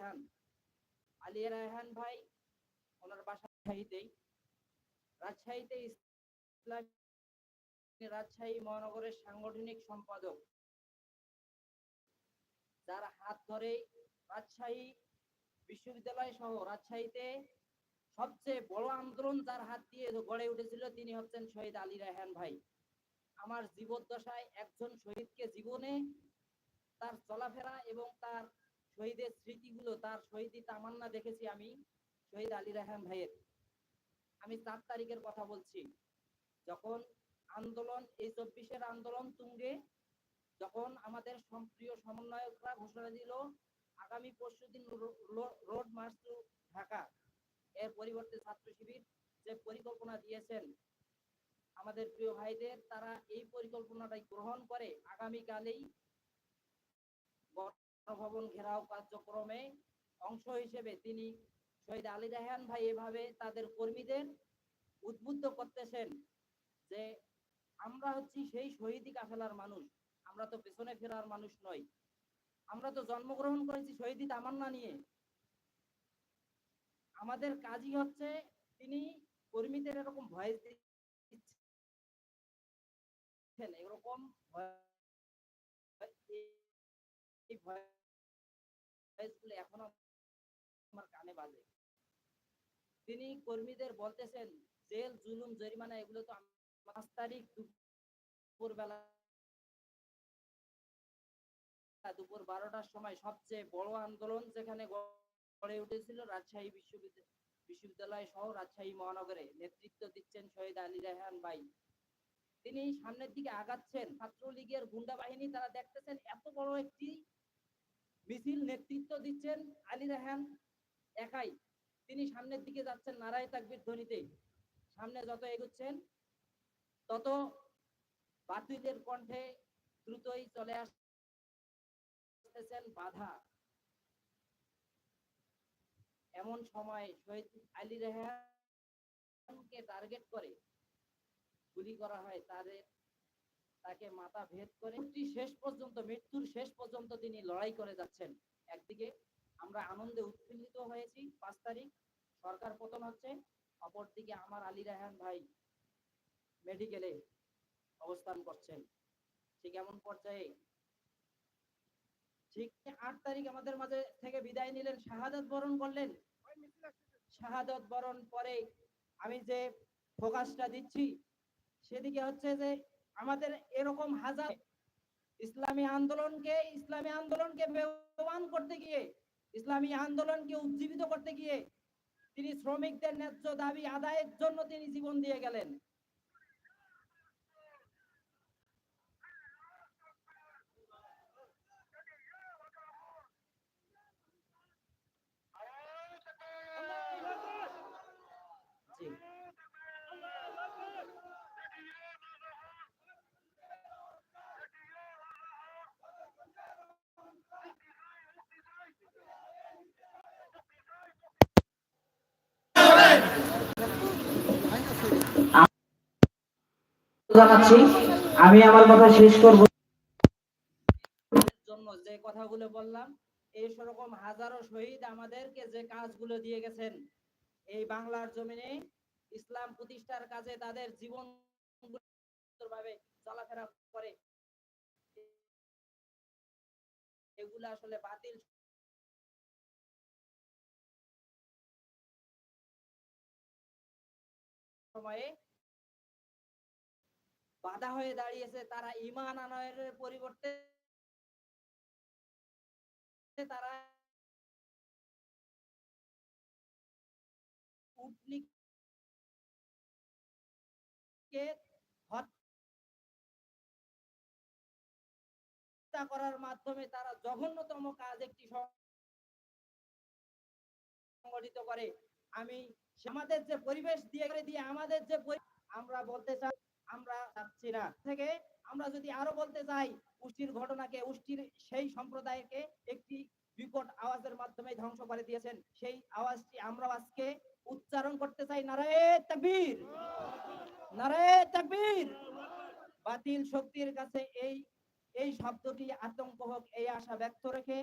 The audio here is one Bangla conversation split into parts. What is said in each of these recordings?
রায়হান আলী রায়হান ভাই, ওনার রাজশাহীতে রাজশাহী মহানগরের সাংগঠনিক সম্পাদক, যার হাত রাজশাহী বিশ্ববিদ্যালয় সহ রাজশাহীতে সবচেয়ে বড় আন্দোলন যার হাত দিয়ে গড়ে উঠেছিল তিনি হচ্ছেন শহীদ আলী রায়হান ভাই। আমার জীবদ্দশায় একজন শহীদকে জীবনে তার চলাফেরা এবং তার শহীদের স্মৃতিগুলো, তার শহীদি তামান্না দেখেছি আমি, শহীদ আলী রায়হান ভাইয়ের। আমি চার তারিখের কথা বলছি। যখন আন্দোলন, এই চব্বিশের আন্দোলন তুঙ্গে, যখন আমাদের সম্প্রিয় সমন্বয়করা ঘোষণা দিল, আগামী পরশু দিন রোড মার্চ টু ঢাকা। এর পরিবর্তে ছাত্র শিবির যে পরিকল্পনা দিয়েছেন, আমাদের প্রিয় ভাইদের, তারা এই পরিকল্পনাটাই গ্রহণ করে আগামীকালেই। গণভবন ঘেরাও কার্যক্রমে অংশ হিসেবে তিনি শহীদ আলী রায়হান ভাই এভাবে তাদের কর্মীদের উদ্বুদ্ধ করতেছেন যে আমরা হচ্ছি সেই শহীদি কাফেলার মানুষ, আমরা তো পেছনে ফেরার মানুষ নই। আমরা তো জন্মগ্রহণ করেছি শহীদি তামান্না নিয়ে। আমাদের কাজই হচ্ছে তিনি কর্মীদের এরকম ভয়েস দিচ্ছেন, এরকম ভয়- এই এখনও আমার কানে বাজে। তিনি কর্মীদের বলতেছেন, জেল, জুলুম, জরিমানা, এগুলো তো পাঁচ তারিখ দুপুর বারোটার সময় সবচেয়ে বড় আন্দোলন যেখানে গড়ে উঠেছিল রাজশাহী বিশ্ববিদ্যালয় বিশ্ববিদ্যালয় সহ রাজশাহী মহানগরে নেতৃত্ব দিচ্ছেন শহীদ আলী রেহান ভাই। তিনি সামনের দিকে আগাচ্ছেন। ছাত্রলীগের গুন্ডা বাহিনী, তারা দেখতেছেন এত বড় একটি মিছিল নেতৃত্ব দিচ্ছেন আলী রেহান একাই। তিনি সামনের দিকে যাচ্ছেন নারায় তাকবির ধ্বনিতে। সামনে যত এগুচ্ছেন, তত বাতিলের কণ্ঠে দ্রুতই চলে আসতেছেন বাধা। এমন সময় শহীদ আলী রেহানকে টার্গেট করে গুলি করা হয়। তাদের তাকে মাথা ভেদ করে শেষ পর্যন্ত, মৃত্যুর শেষ পর্যন্ত তিনি লড়াই করে যাচ্ছেন। একদিকে আমরা আনন্দে উৎফুল্লিত হয়েছি পাঁচ তারিখ, সরকার পতন হচ্ছে। অপরদিকে আমার আলী রায়হান ভাই মেডিকেলে অবস্থান করছেন। ঠিক এমন পর্যায়ে, ঠিক আট তারিখ আমাদের মাঝে থেকে বিদায় নিলেন, শাহাদত বরণ করলেন। শাহাদত বরণ পরে আমি যে ফোকাসটা দিচ্ছি, সেদিকে হচ্ছে যে আমাদের এরকম হাজার ইসলামী আন্দোলনকে ইসলামী আন্দোলনকে বেগবান করতে গিয়ে, ইসলামী আন্দোলনকে উজ্জীবিত করতে গিয়ে তিনি শ্রমিকদের ন্যায্য দাবি আদায়ের জন্য তিনি জীবন দিয়ে গেলেন। জানাচ্ছি, আমি আমার কথা শেষ করব। জন্য যে কথাগুলো বললাম, এই সেরকম হাজারো শহীদ আমাদেরকে যে কাজগুলো দিয়ে গেছেন, এই বাংলার জমিনে ইসলাম প্রতিষ্ঠার কাজে তাদের জীবন ভাবে চলাফেরা করে, এগুলো আসলে বাতিল সময়ে বাধা হয়ে দাঁড়িয়েছে, তারা ইমান আনয়নের পরিবর্তে তারা হত্যা করার মাধ্যমে তারা জঘন্যতম কাজ একটি সংগঠিত করে। আমি আমাদের যে পরিবেশ দিয়ে দিয়ে আমাদের যে আমরা বলতে চাই আমরা চাচ্ছি না। থেকে আমরা যদি আরও বলতে চাই উষ্টির ঘটনাকে উষ্টির সেই সম্প্রদায়কে একটি বিকট আওয়াজের মাধ্যমে ধ্বংস করে দিয়েছেন। সেই আওয়াজটি আমরা আজকে উচ্চারণ করতে চাই নারায়ে তাকবীর। নারায়ে তাকবীর। বাতিল শক্তির কাছে এই এই শব্দটি আতঙ্ক হোক, এই আশা ব্যক্ত রেখে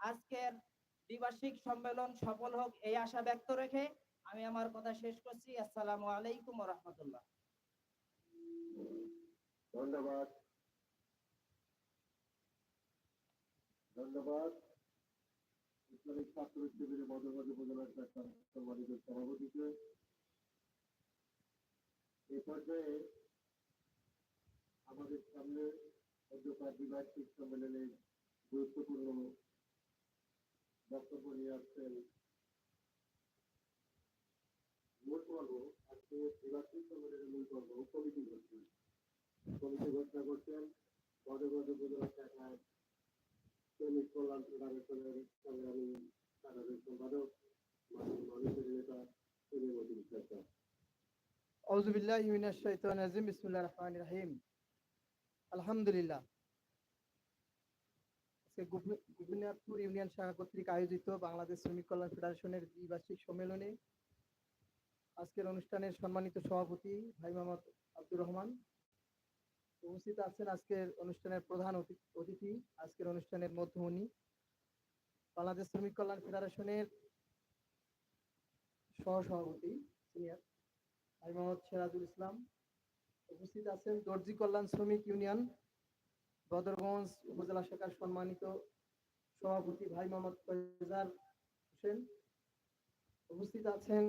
আজকের দ্বিবার্ষিক সম্মেলন সফল হোক, এই আশা ব্যক্ত রেখে আমি আমার কথা শেষ করছি। আসসালামু আলাইকুম রহমতুল্লাহ। ধন্যবাদ। ধন্যবাদ। ইসলামিক ছাত্র শিবিরের মধ্যবাদ উপজেলার সম্মানিত সভাপতিকে। এ পর্যায়ে আমাদের সামনে অধ্যকার দ্বিবার্ষিক সম্মেলনে গুরুত্বপূর্ণ বক্তব্য নিয়ে আসছেন মূল পর্ব আজকে দ্বিবার্ষিক সম্মেলনের মূল পর্ব কমিটি ঘোষণা কমিটি ঘোষণা করছেন বদগদ উপজেলা শাখার শ্রমিক কল্যাণ ফেডারেশনের সংগ্রামী সাধারণ সম্পাদক মাননীয় মানুষের নেতা শ্রীমতী সরকার أعوذ بالله من الشيطان الرجيم بسم الله الرحمن الرحيم আলহামদুলিল্লাহ আজকে গোপী- গোপীনাথপুর ইউনিয়ন শাখা কর্তৃক আয়োজিত বাংলাদেশ শ্রমিক কল্যাণ ফেডারেশনের দ্বিবার্ষিক সম্মেলনে আজকের অনুষ্ঠানের সম্মানিত সভাপতি ভাই মোহাম্মদ আব্দুর রহমান উপস্থিত আছেন আজকের অনুষ্ঠানের প্রধান অতিথি, আজকের অনুষ্ঠানের মধ্যমণি, বাংলাদেশ শ্রমিক কল্যাণ ফেডারেশনের সহসভাপতি, সিনিয়র ভাই মোহাম্মদ সিরাজুল ইসলাম। উপস্থিত আছেন দর্জি কল্যাণ শ্রমিক ইউনিয়ন, বদরগঞ্জ উপজেলা শাখার সম্মানিত সভাপতি ভাই মোহাম্মদ ফয়জার হোসেন। উপস্থিত আছেন